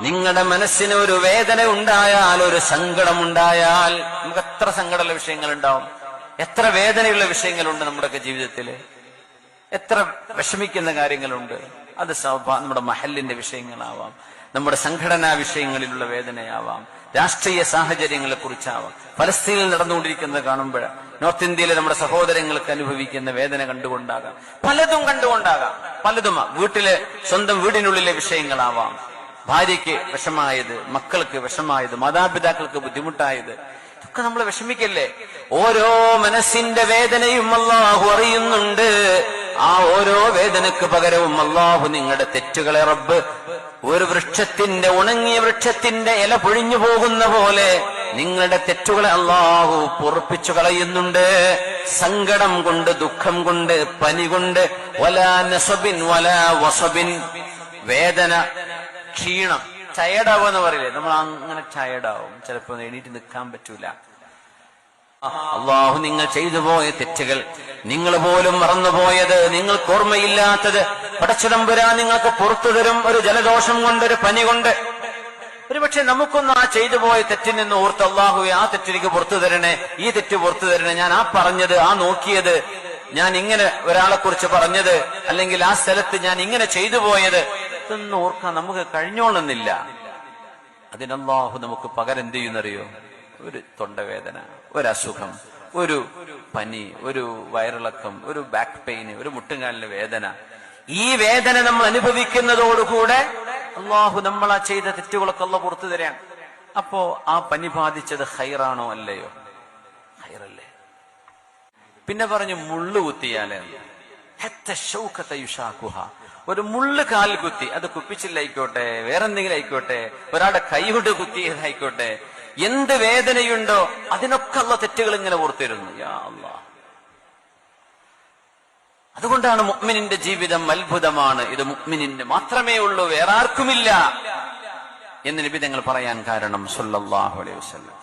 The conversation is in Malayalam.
നിങ്ങളുടെ മനസ്സിന് ഒരു വേദന ഉണ്ടായാൽ ഒരു സങ്കടം ഉണ്ടായാൽ നമുക്ക് എത്ര സങ്കടമുള്ള വിഷയങ്ങൾ ഉണ്ടാവും എത്ര വേദനയുള്ള വിഷയങ്ങളുണ്ട് നമ്മുടെയൊക്കെ ജീവിതത്തിൽ എത്ര വിഷമിക്കുന്ന കാര്യങ്ങളുണ്ട്? അത് നമ്മുടെ മഹലിന്റെ വിഷയങ്ങളാവാം. നമ്മുടെ സംഘടനാ വിഷയങ്ങളിലുള്ള വേദനയാവാം. രാഷ്ട്രീയ സാഹചര്യങ്ങളെ കുറിച്ചാവാം ഫലസ്തീനിൽ നടന്നുകൊണ്ടിരിക്കുന്നത് കാണുമ്പോൾ നോർത്ത് ഇന്ത്യയിലെ നമ്മുടെ സഹോദരങ്ങൾക്ക് അനുഭവിക്കുന്ന വേദന കണ്ടുകൊണ്ടാകാം. പലതും കണ്ടുകൊണ്ടാകാം. പലതും വീട്ടിലെ സ്വന്തം വീടിനുള്ളിലെ വിഷയങ്ങളാവാം. ഭാര്യയ്ക്ക് വിഷമായത് മക്കൾക്ക് വിഷമായത് മാതാപിതാക്കൾക്ക് ബുദ്ധിമുട്ടായത് ഇതൊക്കെ നമ്മൾ വിഷമിക്കല്ലേ? ഓരോ മനസ്സിന്റെ വേദനയും അള്ളാഹു അറിയുന്നുണ്ട്. ആ ഓരോ വേദനക്ക് പകരവും അള്ളാഹു നിങ്ങളുടെ തെറ്റുകളെ റബ്ബ് ഒരു വൃക്ഷത്തിന്റെ ഉണങ്ങിയ വൃക്ഷത്തിന്റെ ഇല പൊഴിഞ്ഞു പോകുന്ന പോലെ നിങ്ങളുടെ തെറ്റുകളെ അള്ളാഹു പൊറപ്പിച്ചു കളയുന്നുണ്ട്. സങ്കടം കൊണ്ട് ദുഃഖം കൊണ്ട് പനി കൊണ്ട് വലാ നസബിൻ വലാ വസബിൻ. വേദന ക്ഷീണം. ടയർഡാവുക എന്ന് പറയില്ലേ? നമ്മൾ അങ്ങനെ ടയർഡാവും ചിലപ്പോൾ എണീറ്റ് നിൽക്കാൻ പറ്റൂല. അള്ളാഹു നിങ്ങൾ ചെയ്തു പോയ തെറ്റുകൾ നിങ്ങൾ പോലും മറന്നുപോയത് നിങ്ങൾക്ക് ഓർമ്മയില്ലാത്തത് പടച്ചിടമ്പുരാ നിങ്ങൾക്ക് പുറത്തു തരും ഒരു ജലദോഷം കൊണ്ട് ഒരു പനി കൊണ്ട്. ഒരുപക്ഷെ നമുക്കൊന്ന് ആ ചെയ്തു പോയ തെറ്റിൽ നിന്ന് ഓർത്ത് അള്ളാഹു ആ തെറ്റിലേക്ക് പുറത്തു തരണേ ഈ തെറ്റ് പുറത്തു തരണേ ഞാൻ ആ പറഞ്ഞത് ആ നോക്കിയത് ഞാൻ ഇങ്ങനെ ഒരാളെ കുറിച്ച് പറഞ്ഞത് അല്ലെങ്കിൽ ആ സ്ഥലത്ത് ഞാൻ ഇങ്ങനെ ചെയ്തു പോയത് ഇതൊന്നും ഓർക്കാൻ നമുക്ക് കഴിഞ്ഞോളുന്നില്ല. അതിനല്ലാഹു നമുക്ക് പകരം എന്ത് ചെയ്യുന്നറിയോ? ഒരു തൊണ്ടവേദന ഒരു അസുഖം ഒരു പനി ഒരു വയറിളക്കം ഒരു ബാക്ക് പെയിന് ഒരു മുട്ടുകാലിന് വേദന. ഈ വേദന നമ്മൾ അനുഭവിക്കുന്നതോടുകൂടെ അള്ളാഹു നമ്മൾ ആ ചെയ്ത തെറ്റുകളൊക്കെ അല്ല പുറത്തു തരാൻ. അപ്പോ ആ പനി ബാധിച്ചത് ഹൈറാണോ അല്ലയോ? ഹൈറല്ലേ പിന്നെ പറഞ്ഞു മുള്ളു കുത്തിയാലേ. ഒരു മുള്ളു കാലിൽ കുത്തി അത് കുപ്പിച്ചില്ലായിക്കോട്ടെ വേറെന്തെങ്കിലും ആയിക്കോട്ടെ ഒരാളുടെ കൈകൊണ്ട് കുത്തിയതായിക്കോട്ടെ എന്ത് വേദനയുണ്ടോ അതിനൊക്കെ ഉള്ള തെറ്റുകൾ ഇങ്ങനെ ഓർത്തിരുന്നു. യാ അതുകൊണ്ടാണ് മുഅ്മിനിന്റെ ജീവിതം അത്ഭുതമാണ്. ഇത് മുഅ്മിനിന് മാത്രമേ ഉള്ളൂ വേറാർക്കുമില്ല എന്ന് നബി തങ്ങൾ പറയാൻ കാരണം സല്ലല്ലാഹു അലൈഹി വസല്ലം.